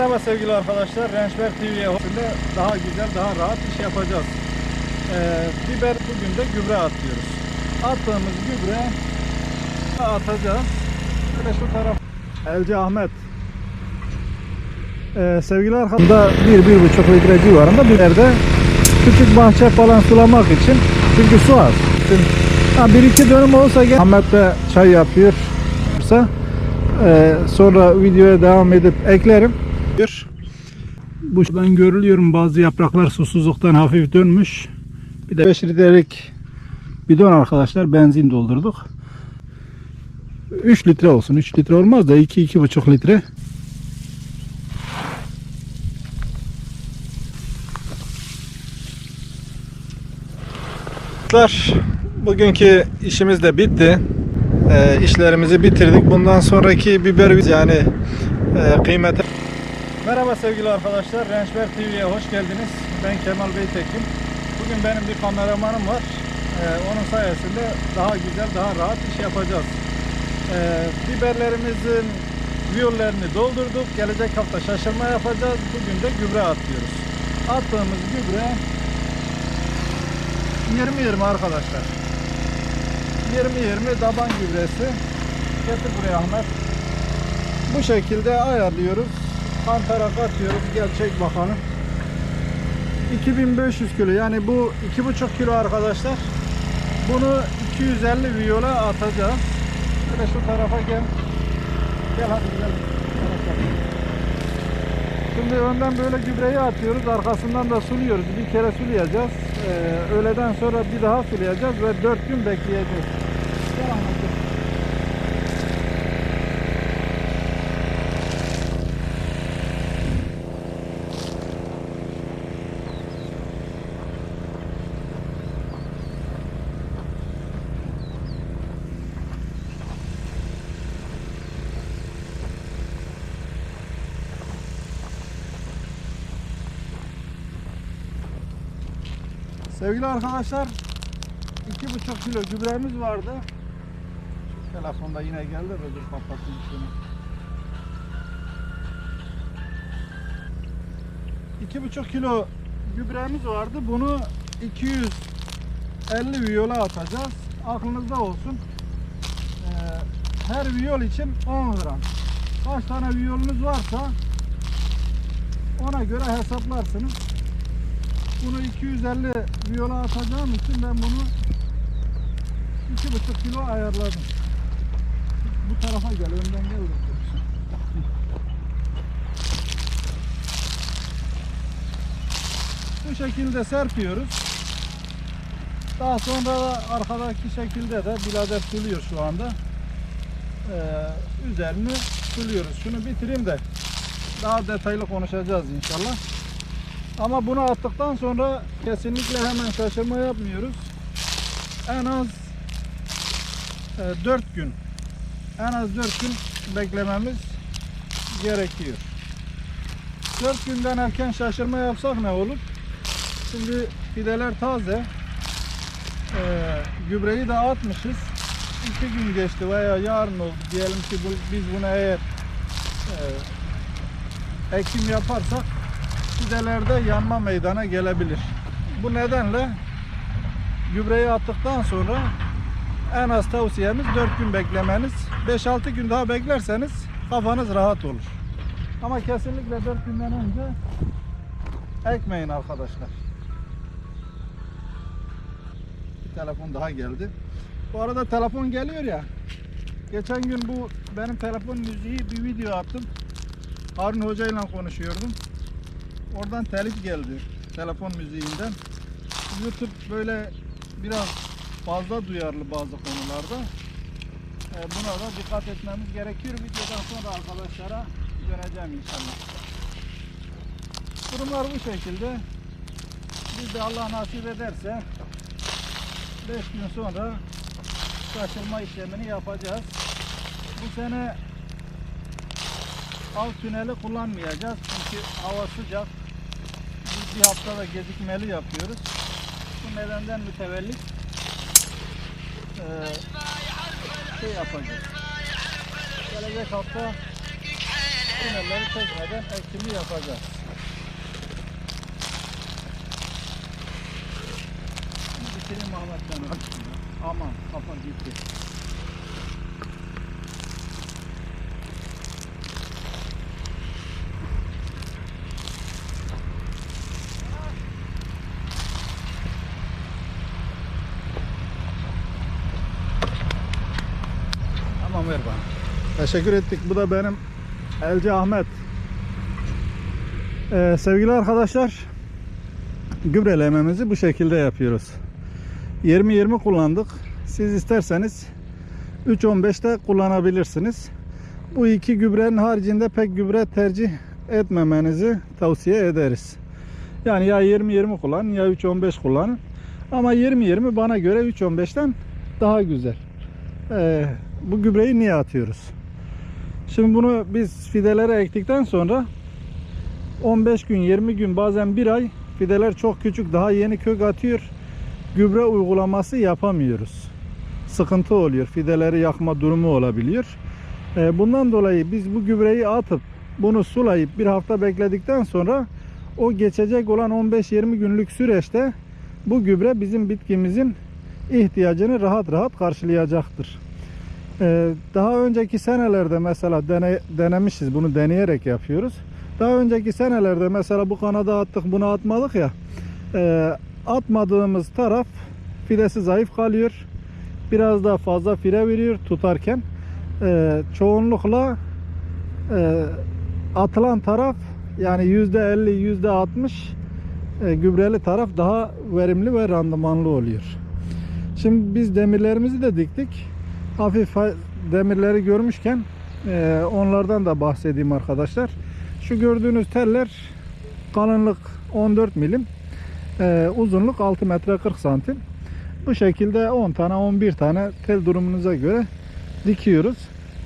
Merhaba sevgili arkadaşlar. Rençber TV'ye hoşçakalın. daha güzel, daha rahat iş yapacağız. Ee, biber bugün de gübre atıyoruz. Attığımız gübre atacağız. Şöyle şu taraf. Elci Ahmet. Ee, sevgili arkadaşlar, bir, bir buçuk litre civarında biberde küçük bahçe falan sulamak için çünkü su az. Ha, bir iki dönüm olsa gel. Ahmet de çay yapıyor. Ee, sonra videoya devam edip eklerim. Bu ben görülüyorum bazı yapraklar susuzluktan hafif dönmüş. Bir de 5 litrelik bidon arkadaşlar benzin doldurduk. 3 litre olsun. 3 litre olmaz da 2 2,5 litre. Arkadaşlar bugünkü işimiz de bitti. Ee, işlerimizi bitirdik. Bundan sonraki biber yani e, kıymeti Merhaba sevgili arkadaşlar. Rençber TV'ye hoş geldiniz. Ben Kemal Beytekin. Bugün benim bir kameramanım var. Ee, onun sayesinde daha güzel, daha rahat iş yapacağız. Ee, biberlerimizin viyollerini doldurduk. Gelecek hafta şaşırma yapacağız. Bugün de gübre atıyoruz. Attığımız gübre 20-20 arkadaşlar. 20-20 daban gübresi. Getir buraya Ahmet. Bu şekilde ayarlıyoruz. Kantara katıyoruz. Gel çek bakalım. 2500 kilo. Yani bu 2,5 kilo arkadaşlar. Bunu 250 viyola atacağız. Şöyle şu tarafa gel. Gel hadi gel. Şimdi önden böyle gübreyi atıyoruz. Arkasından da suluyoruz. Bir kere sulayacağız. Ee, öğleden sonra bir daha sulayacağız ve 4 gün bekleyeceğiz. Gel Ahmet, gel. Sevgili arkadaşlar 2,5 kilo gübremiz vardı. Şu telefonda yine geldi de dur kapatayım şunu. 2,5 kilo gübremiz vardı. Bunu 250 viyola atacağız. Aklınızda olsun. Ee, her viyol için 10 gram. Kaç tane viyolunuz varsa ona göre hesaplarsınız. Bunu 250 viyola atacağım için ben bunu 2,5 kilo ayarladım. Bu tarafa gel, önden gel. Bu şekilde serpiyoruz. Daha sonra da arkadaki şekilde de birader suluyor şu anda. Ee, üzerini suluyoruz. Şunu bitireyim de daha detaylı konuşacağız inşallah. Ama bunu attıktan sonra kesinlikle hemen şaşırma yapmıyoruz. En az e, 4 gün en az 4 gün beklememiz gerekiyor. 4 günden erken şaşırma yapsak ne olur? Şimdi fideler taze. E, gübreyi de atmışız. 2 gün geçti veya yarın oldu. Diyelim ki bu- biz bunu eğer e, ekim yaparsak fidelerde yanma meydana gelebilir. Bu nedenle gübreyi attıktan sonra en az tavsiyemiz 4 gün beklemeniz. 5-6 gün daha beklerseniz kafanız rahat olur. Ama kesinlikle 4 günden önce ekmeyin arkadaşlar. Bir telefon daha geldi. Bu arada telefon geliyor ya. Geçen gün bu benim telefon müziği bir video attım. Harun Hoca ile konuşuyordum. Oradan telif geldi telefon müziğinden. YouTube böyle biraz fazla duyarlı bazı konularda. Ee, buna da dikkat etmemiz gerekiyor. Videodan sonra arkadaşlara döneceğim inşallah. Durumlar bu şekilde. Biz de Allah nasip ederse 5 gün sonra şaşırma işlemini yapacağız. Bu sene alt tüneli kullanmayacağız çünkü hava sıcak. Bir haftada gecikmeli yapıyoruz. Bu nedenden mütevellit eee, şey yapacağız. Gelecek hafta tünelleri çekmeden ekimi yapacağız. Bitireyim Ahmet. Aman kafa gitti. Teşekkür ettik. Bu da benim Elci Ahmet. Ee, sevgili arkadaşlar gübrelememizi bu şekilde yapıyoruz. 20-20 kullandık. Siz isterseniz 3-15 de kullanabilirsiniz. Bu iki gübrenin haricinde pek gübre tercih etmemenizi tavsiye ederiz. Yani ya 20-20 kullanın ya 3-15 kullanın. Ama 20-20 bana göre 3-15'ten daha güzel. Ee, bu gübreyi niye atıyoruz? Şimdi bunu biz fidelere ektikten sonra 15 gün 20 gün bazen bir ay fideler çok küçük daha yeni kök atıyor. Gübre uygulaması yapamıyoruz. Sıkıntı oluyor. Fideleri yakma durumu olabiliyor. Ee, bundan dolayı biz bu gübreyi atıp bunu sulayıp bir hafta bekledikten sonra o geçecek olan 15-20 günlük süreçte bu gübre bizim bitkimizin ihtiyacını rahat rahat karşılayacaktır. Ee, daha önceki senelerde mesela dene, denemişiz bunu deneyerek yapıyoruz. Daha önceki senelerde mesela bu kanada attık bunu atmadık ya e, atmadığımız taraf fidesi zayıf kalıyor. Biraz daha fazla fire veriyor tutarken. E, çoğunlukla e, atılan taraf yani %50 %60 e, gübreli taraf daha verimli ve randımanlı oluyor. Şimdi biz demirlerimizi de diktik. Hafif ha- demirleri görmüşken e, onlardan da bahsedeyim arkadaşlar. Şu gördüğünüz teller kalınlık 14 milim, e, uzunluk 6 metre 40 santim. Bu şekilde 10 tane 11 tane tel durumunuza göre dikiyoruz.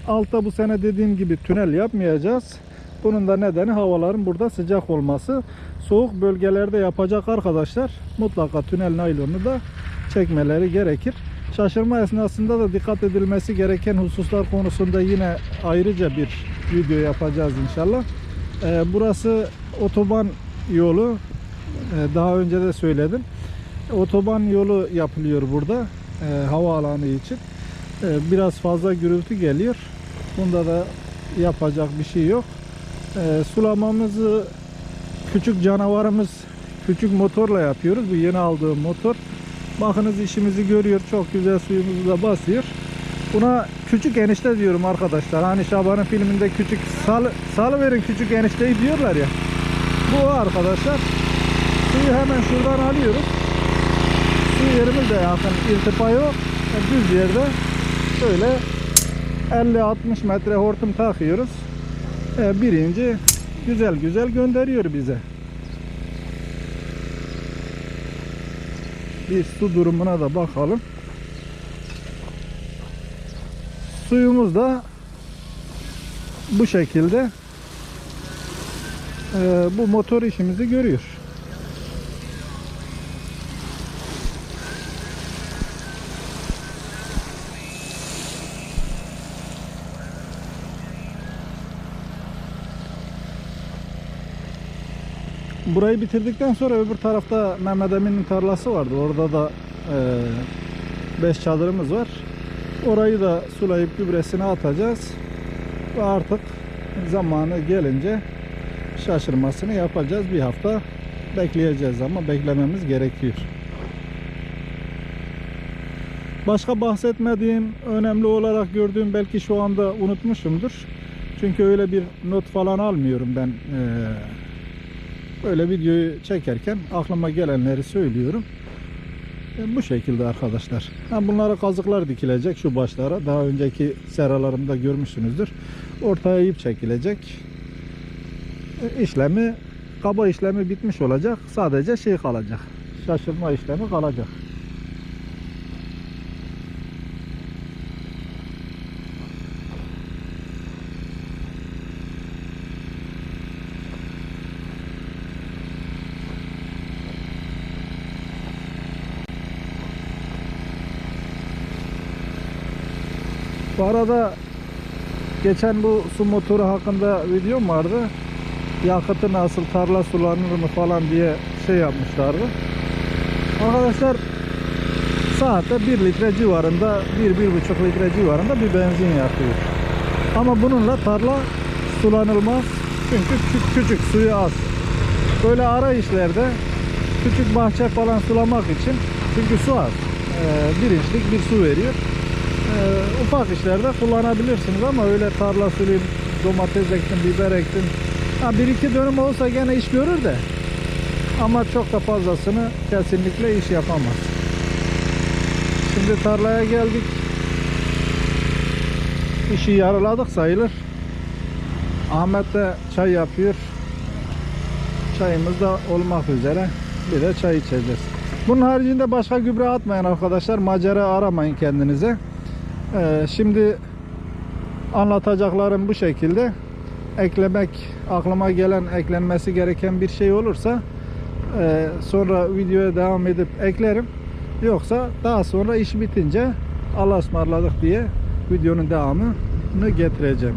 Altta bu sene dediğim gibi tünel yapmayacağız. Bunun da nedeni havaların burada sıcak olması. Soğuk bölgelerde yapacak arkadaşlar mutlaka tünel naylonu da çekmeleri gerekir. Şaşırma esnasında da dikkat edilmesi gereken hususlar konusunda yine ayrıca bir video yapacağız inşallah. Ee, burası otoban yolu. Ee, daha önce de söyledim. Otoban yolu yapılıyor burada e, havaalanı için. Ee, biraz fazla gürültü geliyor. Bunda da yapacak bir şey yok. Ee, sulamamızı küçük canavarımız küçük motorla yapıyoruz. Bu yeni aldığım motor. Bakınız işimizi görüyor. Çok güzel suyumuzu da basıyor. Buna küçük enişte diyorum arkadaşlar. Hani Şaban'ın filminde küçük sal, salıverin küçük enişteyi diyorlar ya. Bu arkadaşlar. Suyu hemen şuradan alıyoruz. Su yerimiz de yakın. irtifa yok. E, Düz yerde şöyle 50-60 metre hortum takıyoruz. E, birinci güzel güzel gönderiyor bize. Bir su durumuna da bakalım. Suyumuz da bu şekilde e, bu motor işimizi görüyor. Burayı bitirdikten sonra öbür tarafta Mehmet Emin'in tarlası vardı. Orada da 5 çadırımız var. Orayı da sulayıp gübresini atacağız. Ve artık zamanı gelince şaşırmasını yapacağız. Bir hafta bekleyeceğiz ama beklememiz gerekiyor. Başka bahsetmediğim, önemli olarak gördüğüm belki şu anda unutmuşumdur. Çünkü öyle bir not falan almıyorum ben. Ee, böyle videoyu çekerken aklıma gelenleri söylüyorum. E, Bu şekilde arkadaşlar. Ha, bunlara kazıklar dikilecek şu başlara. Daha önceki seralarımda görmüşsünüzdür. Ortaya ip çekilecek. E, işlemi kaba işlemi bitmiş olacak. Sadece şey kalacak. Şaşırma işlemi kalacak. Bu arada geçen bu su motoru hakkında videom vardı. Yakıtı nasıl tarla sulanır mı falan diye şey yapmışlardı. Arkadaşlar saatte 1 litre civarında 1-1,5 litre civarında bir benzin yakıyor. Ama bununla tarla sulanılmaz. Çünkü küçük, küçük suyu az. Böyle ara işlerde küçük bahçe falan sulamak için çünkü su az. Ee, bir inçlik bir su veriyor. Ee, ufak işlerde kullanabilirsiniz ama öyle tarla sulayayım, domates ektim, biber ektim. Ha, bir iki dönüm olsa gene iş görür de ama çok da fazlasını kesinlikle iş yapamaz. Şimdi tarlaya geldik. İşi yarıladık sayılır. Ahmet de çay yapıyor. Çayımız da olmak üzere. Bir de çay içeceğiz. Bunun haricinde başka gübre atmayın arkadaşlar. Macera aramayın kendinize. Ee, şimdi anlatacaklarım bu şekilde. Eklemek, aklıma gelen eklenmesi gereken bir şey olursa e, sonra videoya devam edip eklerim. Yoksa daha sonra iş bitince Allah'a ısmarladık diye videonun devamını getireceğim.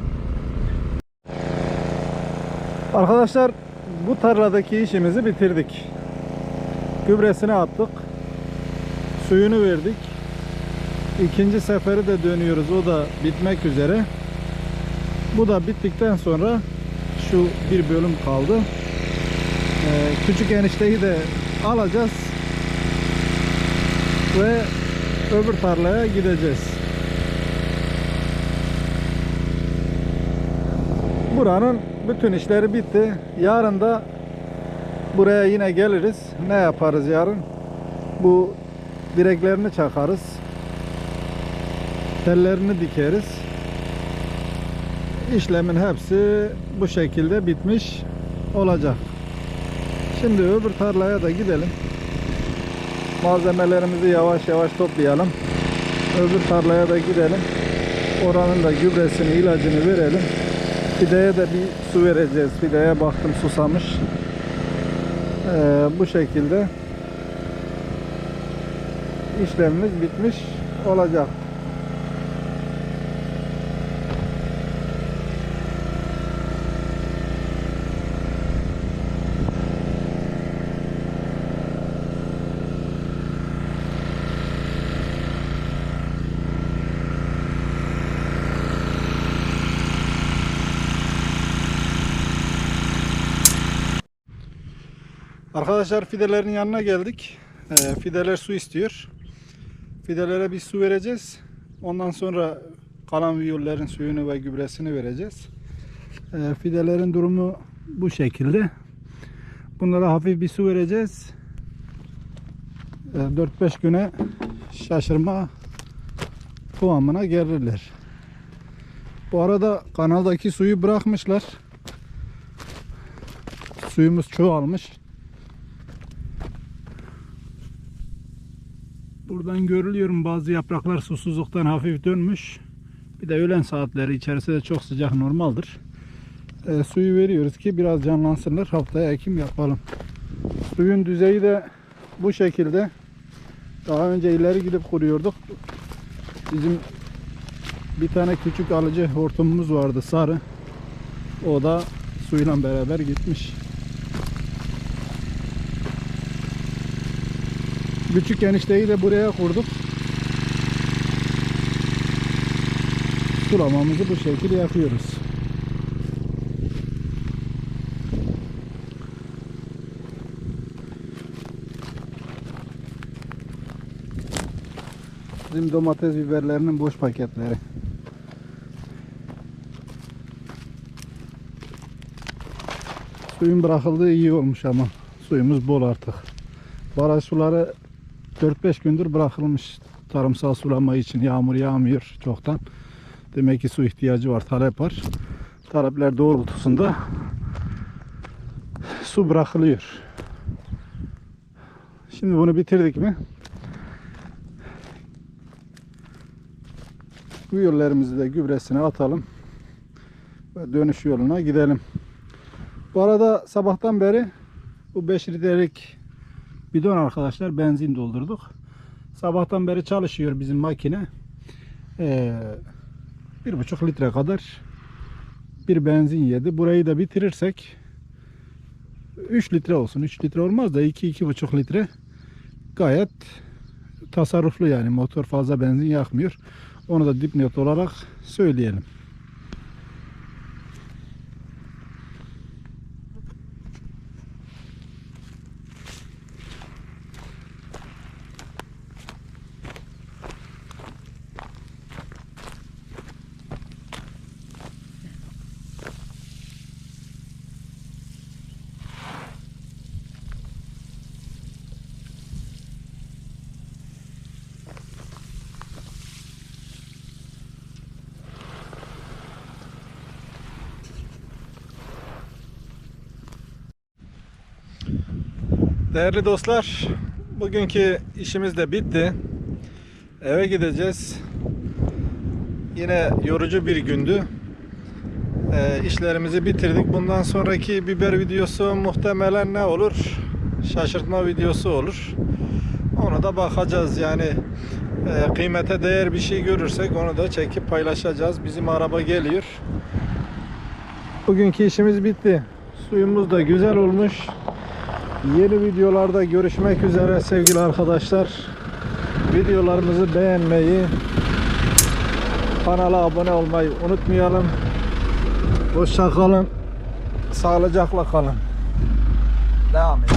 Arkadaşlar bu tarladaki işimizi bitirdik. Gübresini attık. Suyunu verdik. İkinci seferi de dönüyoruz. O da bitmek üzere. Bu da bittikten sonra şu bir bölüm kaldı. Ee, küçük enişteyi de alacağız ve öbür tarlaya gideceğiz. Buranın bütün işleri bitti. Yarın da buraya yine geliriz. Ne yaparız yarın? Bu direklerini çakarız. Tellerini dikeriz. İşlemin hepsi bu şekilde bitmiş olacak. Şimdi öbür tarlaya da gidelim. Malzemelerimizi yavaş yavaş toplayalım. Öbür tarlaya da gidelim. Oranın da gübresini, ilacını verelim. Fideye de bir su vereceğiz. Fideye baktım susamış. Ee, bu şekilde işlemimiz bitmiş olacak. Arkadaşlar fidelerin yanına geldik. Ee, fideler su istiyor. Fidelere bir su vereceğiz. Ondan sonra kalan viyollerin suyunu ve gübresini vereceğiz. Ee, fidelerin durumu bu şekilde. Bunlara hafif bir su vereceğiz. Ee, 4-5 güne şaşırma kıvamına gelirler. Bu arada kanaldaki suyu bırakmışlar. Suyumuz çoğalmış. Buradan görülüyorum bazı yapraklar susuzluktan hafif dönmüş. Bir de öğlen saatleri içerisi de çok sıcak normaldir. E, suyu veriyoruz ki biraz canlansınlar. Haftaya ekim yapalım. Suyun düzeyi de bu şekilde. Daha önce ileri gidip kuruyorduk. Bizim bir tane küçük alıcı hortumumuz vardı sarı. O da suyla beraber gitmiş. Küçük enişteyi de buraya kurduk. Sulamamızı bu şekilde yapıyoruz. Bizim domates biberlerinin boş paketleri. Suyun bırakıldığı iyi olmuş ama suyumuz bol artık. Baraj suları 4-5 gündür bırakılmış tarımsal sulama için yağmur yağmıyor çoktan. Demek ki su ihtiyacı var, talep var. Talepler doğrultusunda su bırakılıyor. Şimdi bunu bitirdik mi? Yollarımızı da gübresine atalım. Ve dönüş yoluna gidelim. Bu arada sabahtan beri bu 5 litrelik bidon arkadaşlar benzin doldurduk. Sabahtan beri çalışıyor bizim makine. Ee, bir buçuk litre kadar bir benzin yedi. Burayı da bitirirsek 3 litre olsun. 3 litre olmaz da 2-2,5 litre gayet tasarruflu yani motor fazla benzin yakmıyor. Onu da dipnot olarak söyleyelim. Değerli dostlar, bugünkü işimiz de bitti. Eve gideceğiz. Yine yorucu bir gündü. Ee, işlerimizi bitirdik. Bundan sonraki biber videosu muhtemelen ne olur? Şaşırtma videosu olur. Ona da bakacağız yani e, kıymete değer bir şey görürsek onu da çekip paylaşacağız. Bizim araba geliyor. Bugünkü işimiz bitti. Suyumuz da güzel olmuş. Yeni videolarda görüşmek üzere sevgili arkadaşlar. Videolarımızı beğenmeyi, kanala abone olmayı unutmayalım. Hoşça kalın. Sağlıcakla kalın. Devam edin.